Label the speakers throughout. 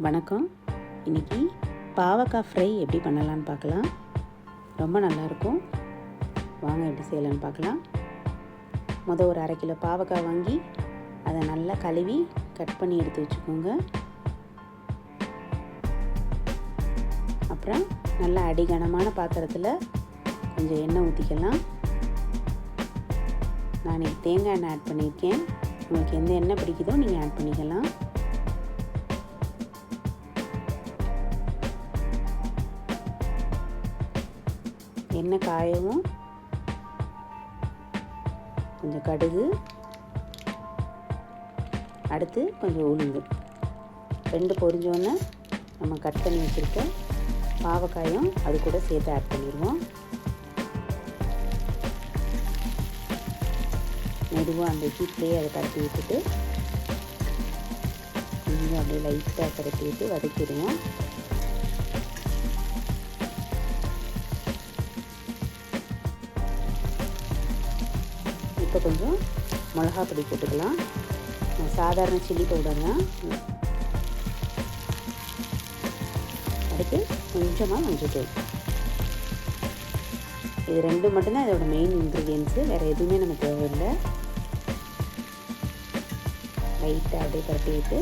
Speaker 1: வணக்கம். இன்னைக்கு பாவக்காய் ஃப்ரை எப்படி பண்ணலான்னு பார்க்கலாம். ரொம்ப நல்லாயிருக்கும். வாங்க எப்படி செய்யலான்னு பார்க்கலாம். மொதல் ஒரு அரை கிலோ பாவக்காய் வாங்கி அதை நல்லா கழுவி கட் பண்ணி எடுத்து வச்சுக்கோங்க. அப்புறம் நல்லா அடிகனமான பாத்திரத்தில் கொஞ்சம் எண்ணெய் ஊற்றிக்கலாம் நான் இன்னைக்கு தேங்காய் எண்ணெய் ஆட் பண்ணியிருக்கேன். உங்களுக்கு எந்த எண்ணெய் பிடிக்குதோ நீங்கள் ஆட் பண்ணிக்கலாம். எண்ணெய் காயவும் கொஞ்சம் கடுகு அடுத்து கொஞ்சம் உளுந்து. ரெண்டு பொரிஞ்சோன்னே நம்ம கட் பண்ணி வச்சுருக்க பாவக்காயும் அது கூட சேர்த்து ஆட் பண்ணிடுவோம். மெதுவாக அந்த ஹீட்லேயே அதை கட்டி விட்டுட்டு கொஞ்சம் அப்படியே லைட்டாக கரட்டி விட்டு வதக்கிடுவோம். இப்போ கொஞ்சம் மிளகா பொடி போட்டுக்கலாம் சாதாரண சில்லி பவுடர் தான். அடுத்து கொஞ்சமாக மஞ்சள் இது ரெண்டு மட்டும்தான் இதோட மெயின் இன்க்ரீடியன்ஸு வேறு எதுவுமே நமக்கு தேவையில்லை. லைட்டாக அப்படியே பரட்டி விட்டு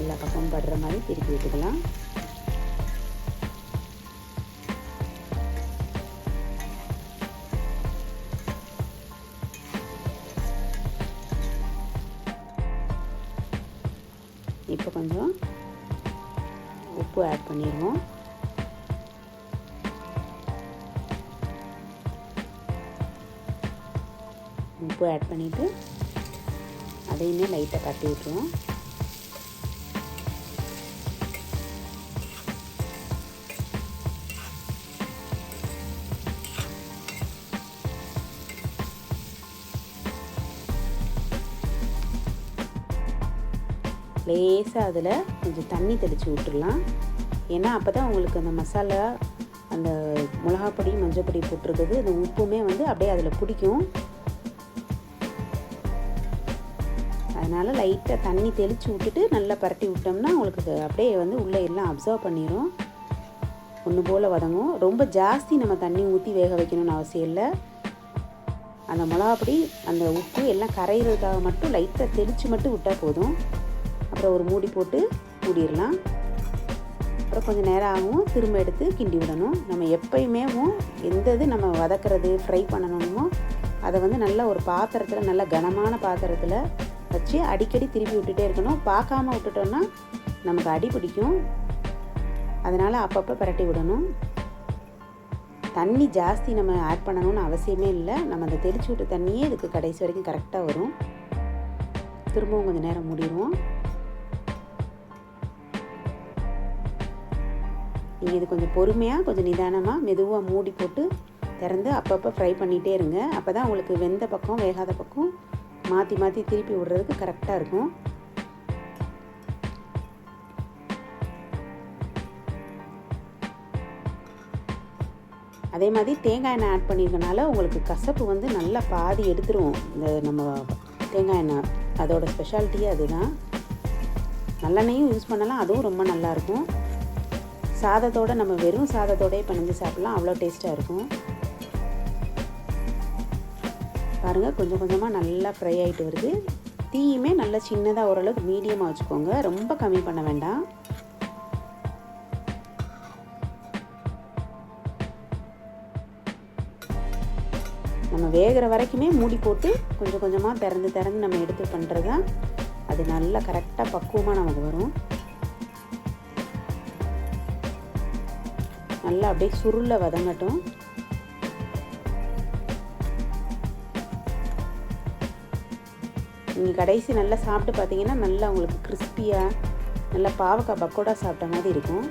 Speaker 1: எல்லா பக்கமும் படுற மாதிரி திருப்பி விட்டுக்கலாம் இப்போ கொஞ்சம் உப்பு ஆட் பண்ணிடுவோம். உப்பு ஆட் பண்ணிவிட்டு அதையுமே லைட்டாக கட்டி விட்டுருவோம். லேசாக அதில் கொஞ்சம் தண்ணி தெளித்து விட்டுடலாம் ஏன்னா அப்போ தான் உங்களுக்கு அந்த மசாலா அந்த மிளகாப்பொடி மஞ்சப்பொடி போட்டிருக்குது அந்த உப்புமே வந்து அப்படியே அதில் பிடிக்கும். அதனால் லைட்டாக தண்ணி தெளித்து விட்டுட்டு நல்லா பரட்டி விட்டோம்னா உங்களுக்கு அப்படியே வந்து உள்ளே எல்லாம் அப்சர்வ் பண்ணிடும் ஒன்று போல் வதங்கும். ரொம்ப ஜாஸ்தி நம்ம தண்ணி ஊற்றி வேக வைக்கணும்னு அவசியம் இல்லை. அந்த மிளகாப்பொடி அந்த உப்பு எல்லாம் கரையிறதுக்காக மட்டும் லைட்டாக தெளித்து மட்டும் விட்டால் போதும். அப்புறம் ஒரு மூடி போட்டு மூடிடலாம். அப்புறம் கொஞ்சம் நேரம் ஆகும். திரும்ப எடுத்து கிண்டி விடணும். நம்ம எப்பயுமே எந்த இது நம்ம வதக்கிறது ஃப்ரை பண்ணணுமோ அதை வந்து நல்ல ஒரு பாத்திரத்தில் நல்ல கனமான பாத்திரத்தில் வச்சு அடிக்கடி திருப்பி விட்டுட்டே இருக்கணும். பார்க்காம விட்டுட்டோன்னா நமக்கு அடி பிடிக்கும். அதனால் அப்பப்போ பரட்டி விடணும். தண்ணி ஜாஸ்தி நம்ம ஆட் பண்ணணும்னு அவசியமே இல்லை. நம்ம அந்த தெளிச்சு விட்ட தண்ணியே இதுக்கு கடைசி வரைக்கும் கரெக்டாக வரும். திரும்பவும் கொஞ்சம் நேரம் மூடிடுவோம். நீங்கள் இது கொஞ்சம் பொறுமையாக கொஞ்சம் நிதானமாக மெதுவாக மூடி போட்டு திறந்து அப்பப்போ ஃப்ரை பண்ணிகிட்டே இருங்க. அப்போ தான் உங்களுக்கு வெந்த பக்கம் வேகாத பக்கம் மாற்றி மாற்றி திருப்பி விடுறதுக்கு கரெக்டாக இருக்கும். அதே மாதிரி தேங்காய் எண்ணெய் ஆட் பண்ணியிருக்கனால உங்களுக்கு கசப்பு வந்து நல்லா பாதி எடுத்துருவோம் இந்த நம்ம தேங்காய் எண்ணெய் அதோடய ஸ்பெஷாலிட்டியே அதுதான். நல்லெண்ணெயும் யூஸ் பண்ணலாம் அதுவும் ரொம்ப நல்லாயிருக்கும் சாதத்தோடு நம்ம வெறும் சாதத்தோடய பிணைஞ்சு சாப்பிட்லாம். அவ்வளோ டேஸ்ட்டாக இருக்கும். பாருங்கள் கொஞ்சம் கொஞ்சமாக நல்லா ஃப்ரை ஆகிட்டு வருது. தீயுமே நல்லா சின்னதாக ஓரளவுக்கு மீடியமாக வச்சுக்கோங்க. ரொம்ப கம்மி பண்ண வேண்டாம். நம்ம வேகிற வரைக்குமே மூடி போட்டு கொஞ்சம் கொஞ்சமாக திறந்து திறந்து நம்ம எடுத்து பண்ணுறது தான் அது நல்லா கரெக்டாக பக்குவமாக நமக்கு வரும். நல்லா அப்படியே சுருள வதங்கட்டும். நீங்கள் கடைசி நல்லா சாப்பிட்டு பார்த்தீங்கன்னா நல்லா உங்களுக்கு கிறிஸ்பியாக நல்லா பாவக்காய் பக்கோடா சாப்பிட்ட மாதிரி இருக்கும்.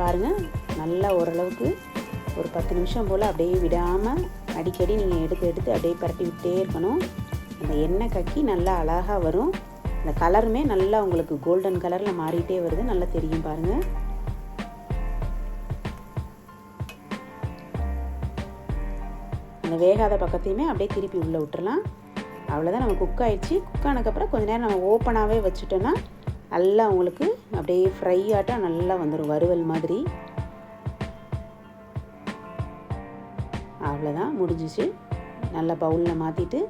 Speaker 1: பாருங்கள் நல்லா ஓரளவுக்கு ஒரு பத்து நிமிஷம் போல் அப்படியே விடாமல் அடிக்கடி நீங்கள் எடுத்து எடுத்து அப்படியே பரட்டி விட்டே இருக்கணும். இந்த எண்ணெய் கக்கி நல்லா அழகாக வரும். அந்த கலருமே நல்லா உங்களுக்கு கோல்டன் கலரில் மாறிட்டே வருது. நல்லா தெரியும் பாருங்கள் அந்த வேகாத பக்கத்தையுமே அப்படியே திருப்பி உள்ளே விட்டுறலாம். அவ்வளோதான் நம்ம குக் ஆயிடுச்சு. குக் ஆனதுக்கப்புறம் கொஞ்ச நேரம் நம்ம ஓப்பனாகவே வச்சுட்டோன்னா நல்லா உங்களுக்கு அப்படியே ஃப்ரை ஆட்டம் நல்லா வந்துடும் வறுவல் மாதிரி. அவ்வளோதான் முடிஞ்சிச்சு. நல்லா பவுலில் மாற்றிட்டு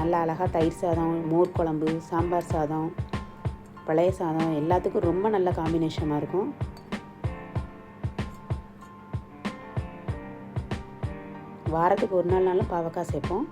Speaker 1: நல்லா அழகாக தயிர் சாதம் மோர் குழம்பு சாம்பார் சாதம் பழைய சாதம் எல்லாத்துக்கும் ரொம்ப நல்ல காம்பினேஷனாக இருக்கும். வாரத்துக்கு ஒரு நாள்னாலும் பாவக்காய் சேர்ப்போம்.